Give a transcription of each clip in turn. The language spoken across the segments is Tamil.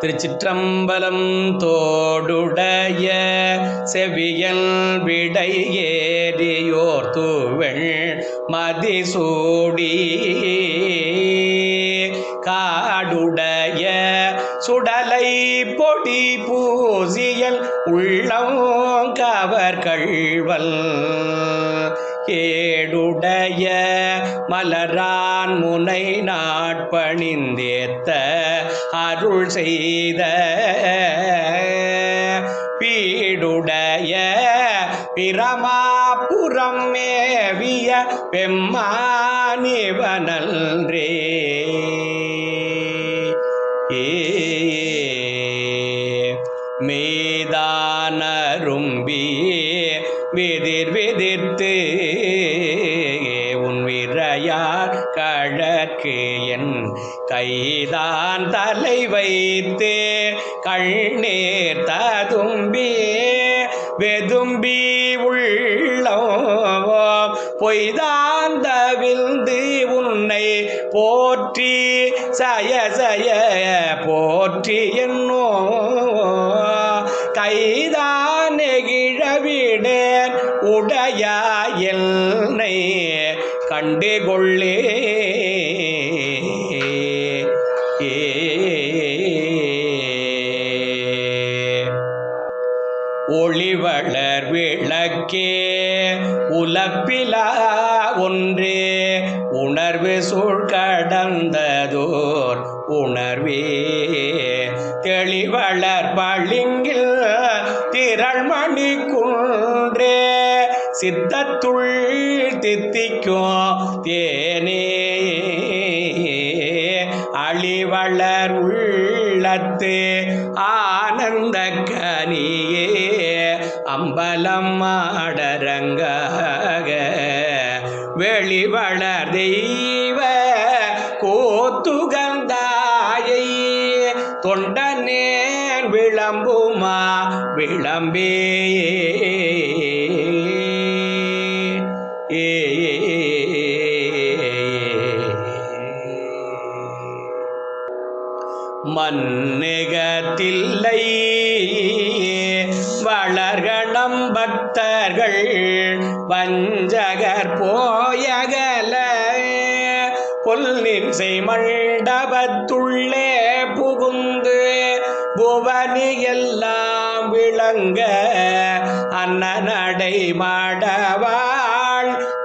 திருச்சிற்றம்பலம் தோடுடைய செவியல் விடை ஏறியோர் தூவெள் மதிசூடி. காடுடைய சுடலை பொடி பூசியல் உள்ளம் கவர் கழ்வல் கேடுடைய மலரான் முனை நாட்பணிந்தேத்த அருள் செய்த பீடுடைய பிரமாபுரம் மேவிய பெம்மானிவனல்ரே ஏ மீதானரும்பி விதிர் எதிர்த்து உன் விரையார் கழக்கு என் கைதான் தலை வைத்து கண்ணீர் ததும்பி வெதும்பி உள்ளம் பொய்தான் தவிழ்ந்து உன்னை போற்றி சய சய போற்றி என்னோ உடைய என்னை கண்டு கொள்ளே. ஒளிவளர் விளக்கே உலப்பிலா ஒன்றே. உணர்வு சூழ் கடந்ததோர் உணர்வே. தெளிவளர் பளிங்கில் திரள்மணி குன்றே சித்தத்துள் தித்திக்கும் தேனே. அழிவளர் உள்ளத்து ஆனந்த கனியே. அம்பலம் மாடரங்காக வெளிவளர் தெய்வ கோத்துகந்தாயை. தொண்டனேன் விளம்புமா விளம்பே. ஏ மன்னிகத்தில்லை வளர்கணம் பக்தர்கள் வஞ்சகர் போயகல. பொல்லின்சை மண்டபத்துள்ளே புகுந்து புவனி எல்லாம் விளங்க அன்ன நடை மாடவா.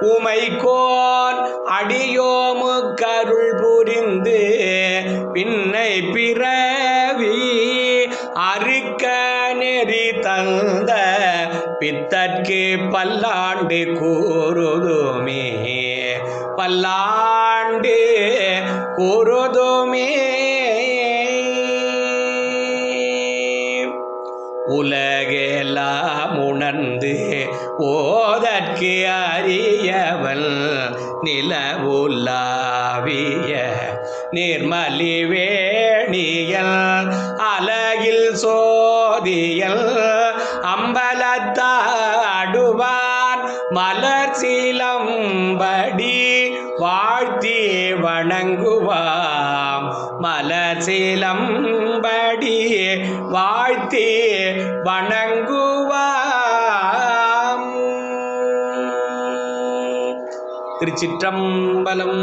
உமைக்கோன் அடியோமு கருள் புரிந்து பின்னை பிறவி அறுக்க நெறி தந்த பித்தற்கு பல்லாண்டு கூறுதுமே. பல்லாண்டு கூறுதுமே. உலகெல்லாம் உணர்ந்து ஓதற்கு அறியவன் நிலவுலாவிய நிர்மலி வேணியல் அலகில் சோதியல் அம்பலத்தாடுவான் மலர் சீலம்படி வாழ்த்தி வணங்குவாம். மலர் சீலம்படி வாழ்த்தி வணங்குவார். திருச்சிற்றம்பலம்.